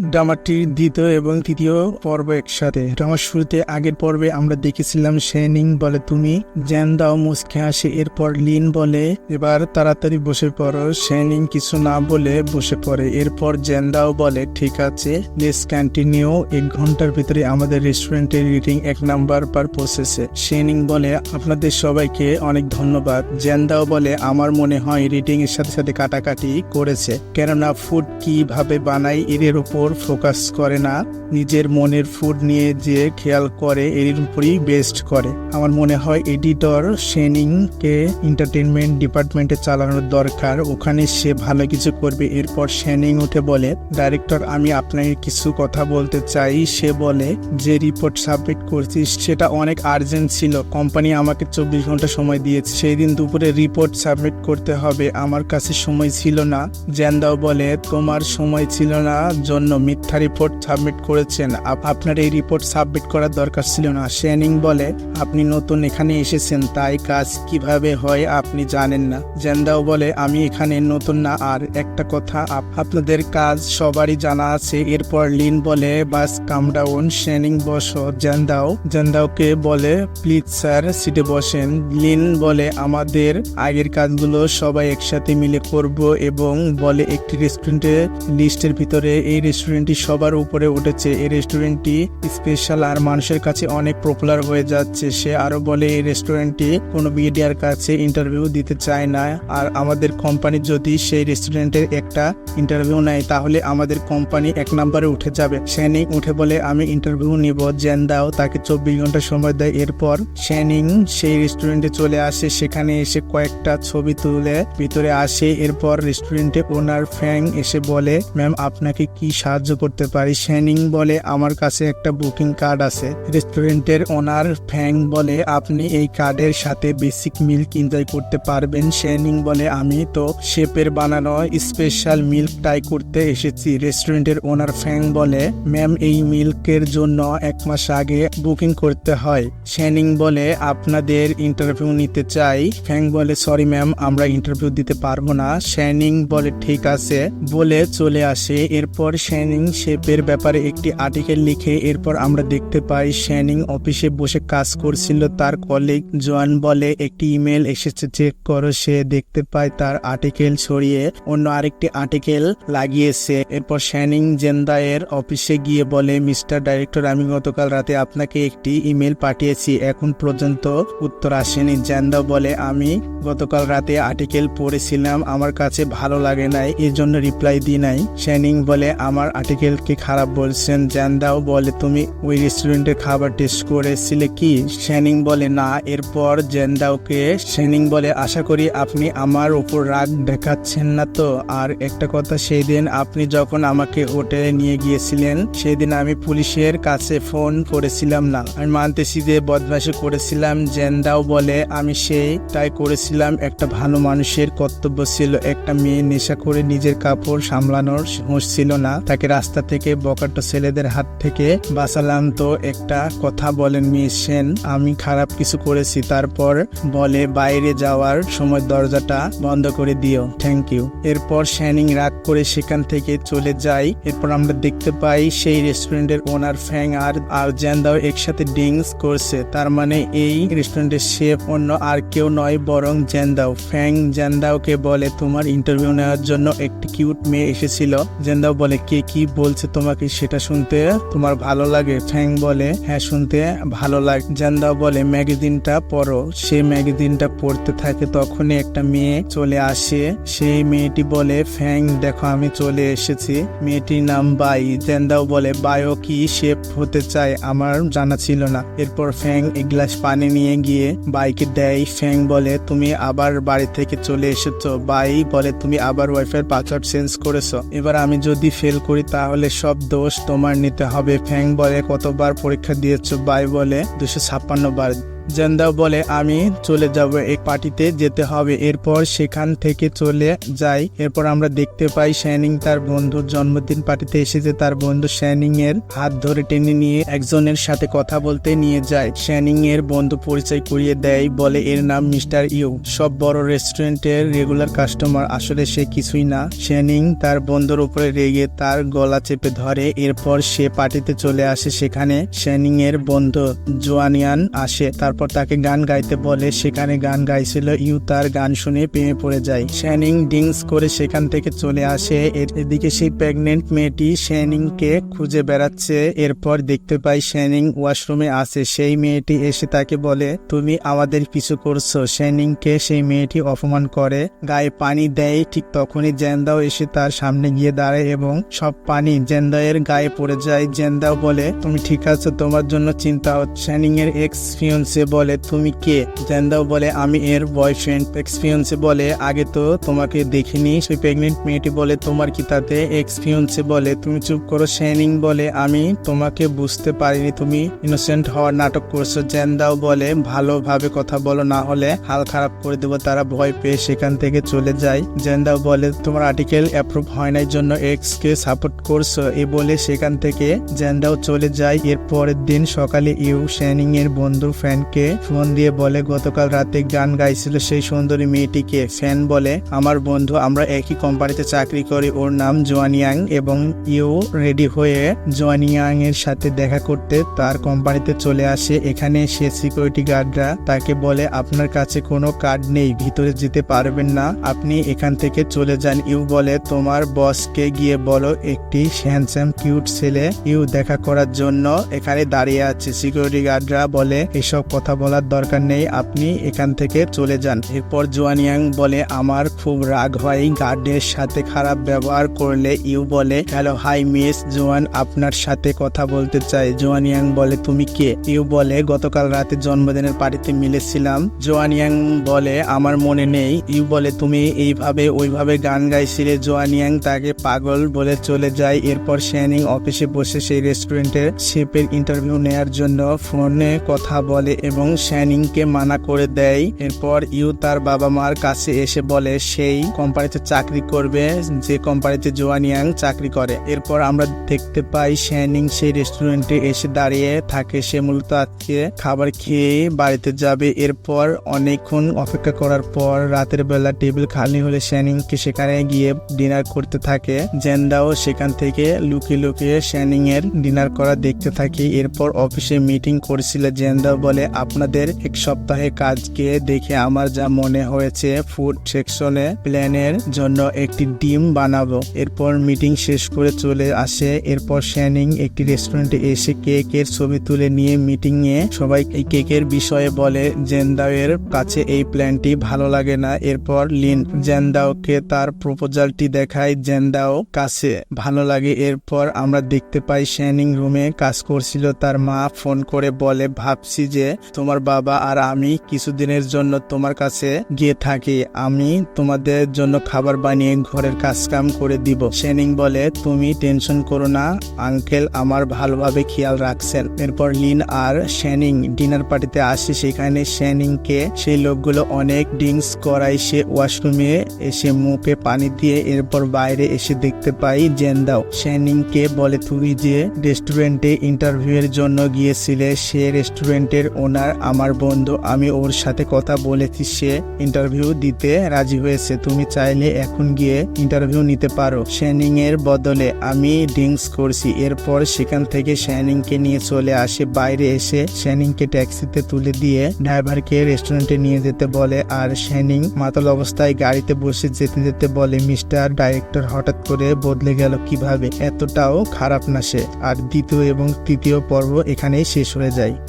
ড্রামাটির দ্বিতীয় এবং তৃতীয় পর্ব একসাথে। ড্রামার শুরুতে আগের পর্বে আমরা দেখেছিলাম শেনিং বলে, তুমি জ্যান দাও, মুসকে আসে। এরপর লিন বলে, এবার তাড়াতাড়ি বসে পড়ো। শেনিং কিছু না বলে বসে পড়ে। এরপর জ্যান দাও বলে, ঠিক আছে লেস কন্টিনিউ। এক ঘণ্টার ভিতরে আমাদের রেস্টুরেন্টের রিডিং এক নাম্বার পার পৌঁছেছে। শেনিং বলে, আপনাদের সবাইকে অনেক ধন্যবাদ। জ্যান দাও বলে, আমার মনে হয় রিডিং এর সাথে সাথে কাটাকাটি করেছে। কেননা ফুড কীভাবে বানাই এর উপর ফোকাস করে না, নিজের মনের ফুড নিয়ে যে খেয়াল করে এর উপরই বেস্ট করে। আমার মনে হয় এডিটর শেনিং কে এন্টারটেনমেন্ট ডিপার্টমেন্টে চালানোর দরকার, ওখানে সে ভালো কিছু করবে। এরপর শেনিং উঠে বলে ডাইরেক্টর আমি আপনাকে কিছু কথা বলতে চাই। সে বলে, যে রিপোর্ট সাবমিট করছিস, সেটা অনেক আর্জেন্ট ছিল। কোম্পানি আমাকে চব্বিশ ঘণ্টা সময় দিয়েছে। সেই দিন দুপুরে রিপোর্ট সাবমিট করতে হবে। আমার কাছে সময় ছিল না। জ্যানদাও বলে, তোমার সময় ছিল না, জন্য মিথ্যা রিপোর্ট সাবমিট করেছেন। আপ- আপনার এই রিপোর্ট সাবমিট করার দরকার ছিল না। শেনিং বলে, আপনি নতুন এখানে এসেছেন, তাই কাজ কীভাবে হয় আপনি জানেন না। জ্যানদাও বলে, আমি এখানে নতুন না, আর একটা কথা, আপ- আপনাদের কাজ সবারই জানা আছে। এরপর লিন বলে, বাস কাম ডাউন শেনিং বসো। জ্যানদাও জ্যানদাওকে বলে, প্লিজ স্যার, সিটে বসেন। লিন বলে, আমাদের আগের কাজগুলো সবাই একসাথে মিলে করব এবং বলে, একটি রেস্টুরেন্টের লিস্টের ভিতরে এই রেস্টুরেন্টটি সবার উপরে উঠেছে। এই রেস্টুরেন্টটি স্পেশাল আর মানুষের কাছে অনেক পপুলার হয়ে যাচ্ছে। সে আরও বলে, এই রেস্টুরেন্টটি কোনো মিডিয়ার কাছে ইন্টারভিউ দিতে চায় না। আর আমাদের কোম্পানি যদি সেই রেস্টুরেন্টের একটা ইন্টারভিউ নেয়, তাহলে আমাদের কোম্পানি এক নম্বরে উঠে যাবে। শ্যানিং উঠে বলে, আমি ইন্টারভিউ নিব। জেন দাও। তাকে চব্বিশ ঘণ্টা সময় দেয়। এরপর শ্যানিং সেই রেস্টুরেন্টে চলে আসে। সেখানে এসে কয়েকটা ছবি তুলে, ভিতরে আসে। এরপর রেস্টুরেন্টে ওনার ফ্যাং এসে বলে ম্যাম আপনাকে কি সাহায্য করতে পারি। শ্যানিং বলে আমার কাছে একটা বুকিং কার্ড আছে। রেস্টুরেন্টের ওনার ফ্যাং বলে, আপনি এই কার্ডের সাথে বেসিক মিল্ক এনজয় করতে পারবেন। শ্যানিং বলে, আমি তো শেপের বানানো স্পেশাল মিল্ক ট্রাই করতে এসেছি। রেস্টুরেন্টের ওনার ফ্যাং বলে, ম্যাম, এই মিল্কের জন্য এক মাস আগে বুকিং করতে হয়। শ্যানিং বলে, আপনাদের ইন্টারভিউ নিতে চাই। ফ্যাং বলে, সরি ম্যাম, আমরা ইন্টারভিউ দিতে পারব না। শ্যানিং বলে, ঠিক আছে। বলে চলে আসে। এরপর শ্যানিং শেপের ব্যাপারে একটি আর্টিকেল লিখে এরপর আমরা দেখতে পাই শ্যানিং অফিসে বসে কাজ করছিল। তার কলিগ জোয়ান বলে, একটি ইমেল এসেছে চেক করো। সে দেখতে পায়, তার আর্টিকেল ছড়িয়ে অন্য আরেকটি আর্টিকেল লাগিয়েছে। এরপর শ্যানিং জেন্দায়ের অফিসে গিয়ে বলে, মিস্টার ডাইরেক্টর, আমি গতকাল রাতে আপনাকে একটি ইমেল পাঠিয়েছি। এখন পর্যন্ত উত্তর আসেনি। জেন্দা বলে, আমি গতকাল রাতে আর্টিকেল পড়েছিলাম। আমার কাছে ভালো লাগে নাই এর জন্য রিপ্লাই দিই নাই। শ্যানিং বলে, আমার আর্টিকেলকে খারাপ বলছেন, জ্যান্দাও বলে, তুমি ওই রেস্টুরেন্টের খাবার টেস্ট করেছিলে কি? শ্যানিং বলে, না, এরপর জেন্দাওকে শ্যানিং বলে, আশা করি আপনি আমার ওপর রাগ দেখাচ্ছেন না তো। আর একটা কথা সেই দিন আপনি যখন আমাকে হোটেলে নিয়ে গিয়েছিলেন সেই দিন আমি পুলিশের কাছে ফোন করেছিলাম না। আমি মানতেছি যে বদমাশি করেছিলাম জেন্দাও বলে, আমি সেই তাই করেছিলাম। একটা ভালো মানুষের কর্তব্য ছিল, একটা মেয়ে নেশা করে নিজের কাপড় সামলানোর হুঁশ ছিল না তাকে রাস্তা থেকে বকাটো ছেলেদের হাত থেকে বাঁচালাম তো একটা কথা বলেন মিস সেন, আমি খারাপ কিছু করেছি, তারপর বলে বাইরে যাওয়ার সময় দরজাটা বন্ধ করে দিও থ্যাংক ইউ এরপর শ্যানিং রাগ করে সেখান থেকে চলে যায় এরপর আমরা দেখতে পাই সেই রেস্টুরেন্টের ওনার ফ্যাং আর আর জ্যান্দাও একসাথে ড্রিঙ্কস করছে, তার মানে এই রেস্টুরেন্টের শেফ অন্য আর কেউ নয়, বরং জ্যান্দাও ফ্যাং জ্যান্দাওকে বলে, তোমার ইন্টারভিউ নেওয়ার জন্য একটি কিউট মেয়ে এসেছিল। জেন্দাও বলে, কে কি বলছে তোমাকে সেটা শুনতে? তোমার ভালো লাগে? ফ্যাং বলে হ্যাঁ শুনতে ভালো লাগে। জেন্দাও বলে, ম্যাগাজিনটা পড়ো। সে ম্যাগাজিনটা পড়তে থাকে তখনই একটা মেয়ে চলে আসে। সেই মেয়েটি বলে, ফ্যাং, দেখো আমি চলে এসেছি। মেয়েটির নাম বাই। জেন্দাও বলে, বায়ো কি শেপ হতে চায় আমার জানা ছিল না। এরপর ফ্যাং এক গ্লাস পানি নিয়ে গিয়ে বাইকে দেয়। ফ্যাং বলে, তুমি আবার বাড়ি থেকে চলে এসেছ। বাই বলে, তুমি আবার ওয়াইফাই পাসওয়ার্ড চেঞ্জ করেছ। এবার আমি যদি ফেল করি তাহলে সব দোষ তোমার নিতে হবে। ফ্যাং বলে কতবার পরীক্ষা দিয়েছ? বাই বলে দুশো ছাপ্পান্ন বার। জেন্দাও বলে, আমি চলে যাব এক পার্টিতে যেতে হবে। এরপর সেখান থেকে চলে যাই। এরপর আমরা দেখতে পাই শ্যানিং তার বন্ধুর জন্মদিন পার্টিতে এসেছে। তার বন্ধু শ্যানিং এর হাত ধরে টেনে নিয়ে একজনের সাথে কথা বলতে নিয়ে যায়। শ্যানিং এর বন্ধু পরিচয় করিয়ে দেয়, বলে, এর নাম মিস্টার ইউ। সব বড় রেস্টুরেন্টের রেগুলার কাস্টমার। আসলে সে কিছুই না। শ্যানিং তার বন্ধুর উপরে রেগে তার গলা চেপে ধরে। এরপর সে পার্টিতে চলে আসে। সেখানে শ্যানিং এর বন্ধু জোয়ানিয়ান আসে। তারপর তাকে গান গাইতে বলে। সেখানে গান গাইছিল ইউ, তার গান শুনে প্রেমে পড়ে যায়। শ্যানিং ডিংস করে সেখান থেকে চলে আসে। এদিকে সেই প্রেগনেন্ট মেয়েটি শ্যানিং কে খুঁজে বেড়াচ্ছে। এরপর দেখতে পাই শ্যানিং ওয়াশরুমে আসে সেই মেয়েটি এসে তাকে বলে, তুমি আমাদের পিছু করছ। শ্যানিং কে সেই মেয়েটি অপমান করে। গায়ে পানি দেয়। ঠিক তখনই জেন্দাও এসে তার সামনে গিয়ে দাঁড়ায় এবং সব পানি জেন্দায়ের গায়ে পড়ে যায়। জেন্দাও বলে, তুমি ঠিক আছো, তোমার জন্য চিন্তা হচ্ছে। শ্যানিং এর এক্স ফিয়ন্সে বলে, তুমি কে? জেন্দাও বলে, আমি এর বয়ফ্রেন্ড এক্স ফিয়ন্সে বলে। আগে তো তোমাকে দেখিনি। সেই প্রেগনেন্ট মেয়েটি বলে, তোমার কি তাতে এক্স ফিয়ন্সে বলে? তুমি চুপ করো শ্যানিং বলে, আমি তোমাকে বুঝতে পারিনি। তুমি ইনোসেন্ট হওয়ার নাটক করছ। জেন্দাও বলে, ভালোভাবে কথা বলো, না হলে হাল খারাপ করে দেবো। তারা ভয় পেয়ে সেখান থেকে চলে যায়। জেন্দাও বলে, তোমার আর্টিকেল অ্যাপ্রুভ হয় নাই, জন্য এক্স কে সাপোর্ট করছ? এ বলে সেখান থেকে জেন্দাও চলে যায়। এর পরের দিন সকালে ইউ শ্যানিং এর বন্ধু ফ্যানকে ফোন দিয়ে বলে, গতকাল রাতে গান গাইছিল সেই সুন্দরী মেয়েটিকে। ফ্যান বলে, আমার বন্ধু, আমরা একই কোম্পানিতে চাকরি করি। ওর নাম জোয়ানিয়াং এবং ইউ রেডি হয়ে জোয়ানিয়াং এর সাথে দেখা করতে তার কোম্পানিতে চলে আসে। এখানে সে সিকিউরিটি গার্ডরা তাকে বলে, আপনার কাছে কোনো কার্ড নেই, ভিতরে যেতে পারবেন না। আপনি এখান থেকে চলে যান। ইউ বলে, তোমার বসকে গিয়ে বলো, একটি হ্যান্ডসাম কিউট ছেলে ইউ দেখা করার জন্য এখানে দাঁড়িয়ে আছে। সিকিউরিটি গার্ডরা বলে, এসব কথা বলার দরকার নেই, আপনি এখান থেকে চলে যান। এরপর জোয়ানিয়াং বলে, আমার খুব রাগ হয়, গার্ডের সাথে খারাপ ব্যবহার করলে। ইউ বলে, হ্যালো, হাই মিস জোয়ান, আপনার সাথে কথা বলতে চাই। জোয়ানিয়াং বলে, তুমি কে? ইউ বলে, গতকাল রাতে জন্মদিনের পার্টিতে মিলেছিলাম। জোয়ানিয়াং বলে, আমার মনে নেই। ইউ বলে, তুমি এইভাবে, ওইভাবে গান গাইছিলে। জোয়ানিয়াং তাকে পাগল বলে চলে যায়। এরপর শ্যানিং অফিসে বসে সেই রেস্টুরেন্টের শেপের ইন্টারভিউ নেয়ার জন্য ফোনে কথা বলে এবং শ্যানিংকে মানা করে দেয়। এরপর ইউ তার বাবা মার কাছে এসে বলে, সেই কোম্পানিতে চাকরি করবে, যে কোম্পানিতে জোয়ানিয়াং চাকরি করে। এরপর আমরা দেখতে পাই শ্যানিং সেই রেস্টুরেন্টে এসে দাঁড়িয়ে থাকে। সে মূলত আজকে খাবার খেয়ে বাড়িতে যাবে। এরপর অনেকক্ষণ অপেক্ষা করার পর রাতের বেলা টেবিল খালি হলে শ্যানিংকে সেখানে গিয়ে ডিনার করতে থাকে। জেন্দাও সেখান থেকে লুকিয়ে লুকিয়ে শ্যানিং এর ডিনার করা দেখতে থাকে। এরপর অফিসে মিটিং করেছিল। জেন্দাও বলে আপনাদের এক সপ্তাহে কাজকে দেখে আমার যা মনে হয়েছে ফুড সেকশনে প্ল্যানের জন্য একটি ডিম বানাবো। এরপর মিটিং শেষ করে চলে আসে। এরপর শ্যানিং একটি রেস্টুরেন্টে এসে কেকের ছবি তুলে নিয়ে মিটিং এ সবাই এই কেকের বিষয়ে বলে, জেন্দাওয়ের কাছে এই প্ল্যানটি ভালো লাগে না। এরপর লিন জেন্দাওকে তার প্রপোজালটি দেখায়, জেন্দাও কাছে ভালো লাগে। এরপর আমরা দেখতে পাই শ্যানিং রুমে কাজ করছিল। তার মা ফোন করে বলে, ভাবছি যে তোমার বাবা আর আমি কিছুদিনের জন্য তোমার কাছে গিয়ে থাকি। আমি তোমাদের জন্য খাবার বানিয়ে ঘরের কাজ কাম করে দিব। শ্যানিং বলে, তুমি টেনশন করো না, আঙ্কেল আমার ভালোভাবে খেয়াল রাখছেন। এরপর লিন আর শ্যানিং ডিনার পার্টিতে আসে। সেখানে শ্যানিংকে সেই লোকগুলো অনেক ড্রিঙ্কস করায়। সে ওয়াশরুমে এসে মুখে পানি দিয়ে এরপর বাইরে এসে দেখতে পাই জেন্দাও। শ্যানিংকে বলে তুমি যে রেস্টুরেন্টে ইন্টারভিউ এর জন্য গিয়েছিলে, সে রেস্টুরেন্টের ওনার আমার বন্ধু, আমি ওর সাথে কথা বলেছি, সে ইন্টারভিউ দিতে রাজি হয়েছে। তুমি চাইলে এখন গিয়ে ইন্টারভিউ নিতে পারো। শ্যানিং এর বদলে আমি ড্রিঙ্কস করছি। এরপর সেখান থেকে শ্যানিংকে নিয়ে চলে আসে। বাইরে এসে শ্যানিংকে ট্যাক্সিতে তুলে দিয়ে ড্রাইভারকে রেস্টুরেন্টে নিয়ে যেতে বলে। আর শ্যানিং মাতাল অবস্থায় গাড়িতে বসে যেতে যেতে বলে মিস্টার ডাইরেক্টর হঠাৎ করে বদলে গেল কীভাবে? এতটাও খারাপ না সে। আর দ্বিতীয় এবং তৃতীয় পর্ব এখানেই শেষ হয়ে যায়।